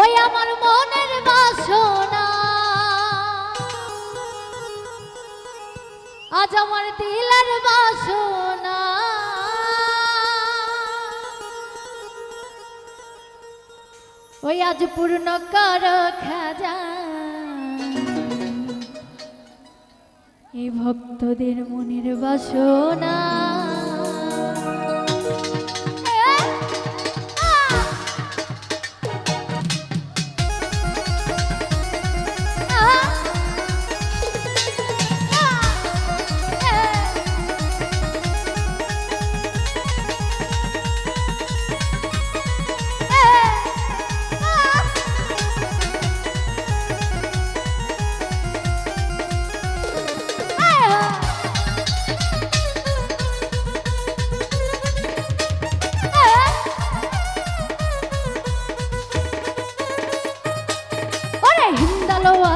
ওই আমার মনের বাসনা। আজ আমার দিলের বাসনা। ওই আজ পূর্ণ কর খাজা। এই ভক্তদের মনের বাসনা। হিন্দালোয়ালে খাজা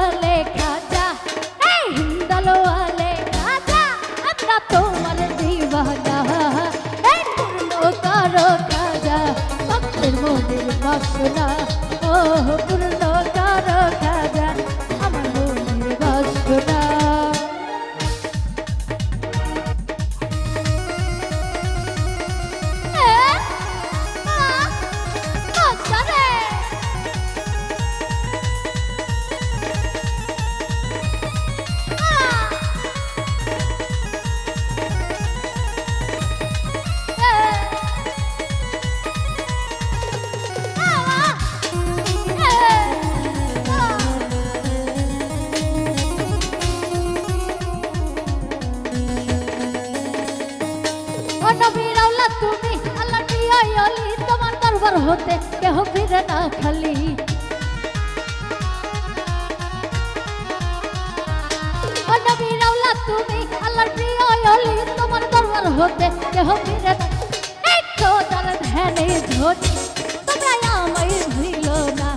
দরবার হতে কেহ ফিরে না খালি তুমি আল্লাহর প্রিয় অলি তোমার দরবার হতে কেহ ফিরে এই খোদার ধ্যানে ধরি তোমরা আমায় ভুল না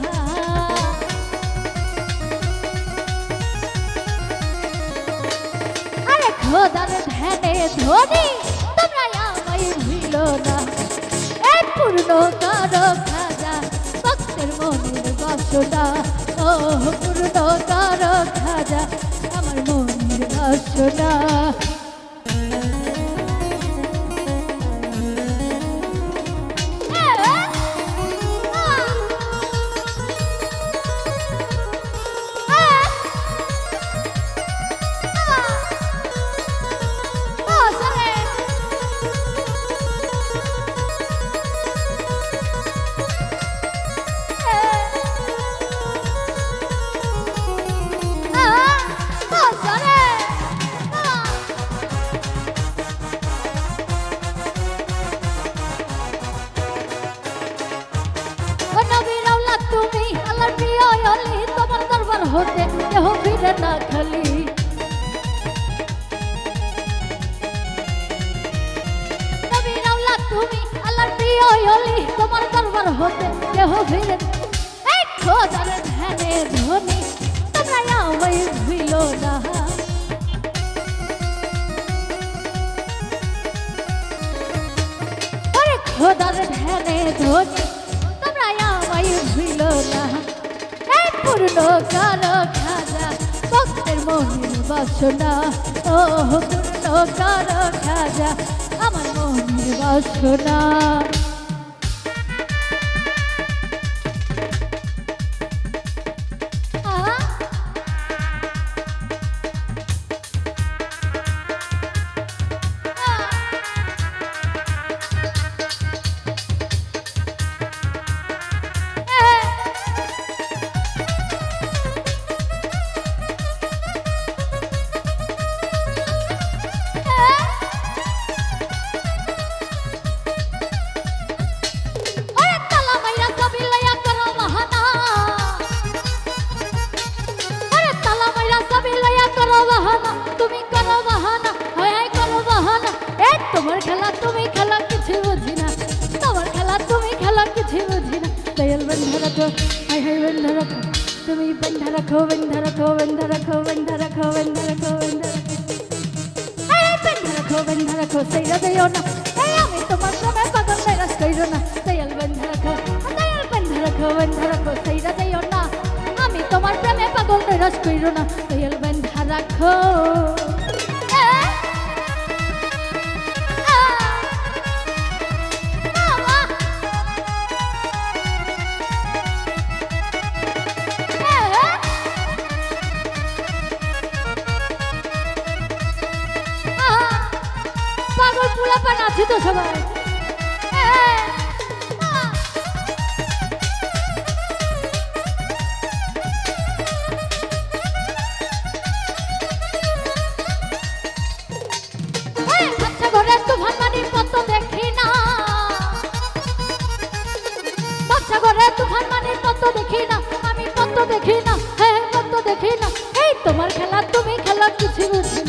আরে খোদার ধ্যানে ধরি তোমরা আমায় ভুল না এই পূর্ণ করো খাজা ভক্তের মনের বাসনা। ও পূর্ণ করো খাজা আমার মনের বাসনা। ফিরে না খালি তুমি আল্লাহর প্রিয় অলি তোমার দরবার হতে ফিরে না- এই খোদার ধ্যানে ধনি তোমরা আমায় ভুল না খোদার ধ্যানে ধনি তোমরা আমায় ভুল না এই পূর্ণ ভক্তের মনের বাসনা। ও পূর্ণ কালো খাজা আমার মনের বাসনা। খেলা তুমি খেলা কিছু বুঝি না তোমার খেলা তুমি খেলা কিছু বুঝি না দয়াল বন্ধ রাখো হায় হায় বন্ধ রাখো তুমি বন্ধ রাখো বন্ধ রাখো বন্ধ রাখো বন্ধ রাখো বন্ধ রাখো বন্ধ রাখো বন্ধ রাখো সেইরা দিও না এই আমি তোমার প্রেমে পাগল মেরাজ কইরো না দয়াল বন্ধ রাখো দয়াল বন্ধ রাখো বন্ধ রাখো সেইরা যাইও না আমি তোমার প্রেমে পাগল নৈরাশ কইরো না দয়াল বান্ধা রাখো আছে তো সবাই। তুফান মানির মতো দেখি না। আমি কত দেখি না হ্যাঁ কত দেখি না। এই তোমার খেলা তুমি খেলা কিছু বুঝি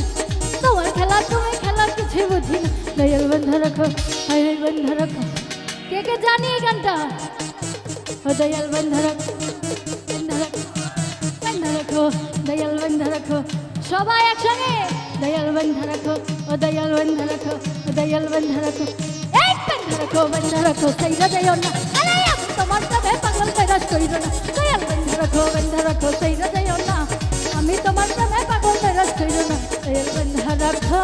তোমার খেলা তুমি খেলা কিছু বুঝি না। দয়াল বন্ধ রাখো হাই বন্ধ রাখো কে কে জানি এই গানটা? দয়াল বন্ধ রাখো বন্ধ রাখো দয়াল বন্ধ রাখো সবাই একসঙ্গে? দয়াল বন্ধ রাখো ও দয়াল বন্ধ রাখো ও দয়াল বন্ধ রাখো এই বন্ধ রাখো বন্ধ রাখো সেইটা যাইও না আরে আমি তোমার তবে পাগল মেরাজ করিব না। দয়াল বন্ধ রাখো বন্ধ রাখো সেইটা যাইও না আমি তোমার তবে পাগল মেরাজ করিব না। দয়াল বন্ধ রাখো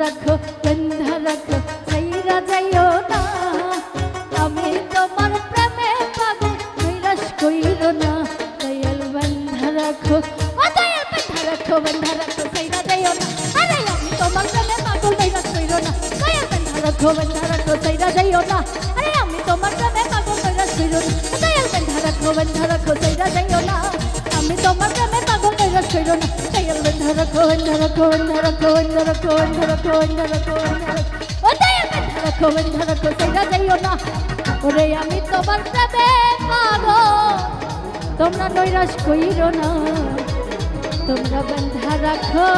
রাখো, বন্ধা রাখো সাইরা যাইও না। আমি তোমার প্রেমে পাগল, কৈলাস কইর না। দয়াল, বন্ধা রাখো। ও দয়াল, বন্ধা রাখো বন্ধা রাখো সাইরা যাইও না। আরে, আমি তোমার প্রেমে পাগল, কৈলাস কইর না। দয়াল, বন্ধা রাখো বন্ধা রাখো সাইরা যাইও না। আরে, আমি তোমার প্রেমে পাগল, কৈলাস কইর না। দয়াল, বন্ধা রাখো বন্ধা রাখো সাইরা যাইও না। আমি তোমার প্রেমে পাগল না রাখো বন্ধা রাখো বন্ধা রাখো বন্ধা রাখো বন্ধা রাখো ও দয়াল বন্ধা রাখো বন্ধা রাখো সাইরা যাইও না ওরে আমি তোমার প্রেমে তোমরা নৈরাশ কইরো না, তোমরা বন্ধা রাখো।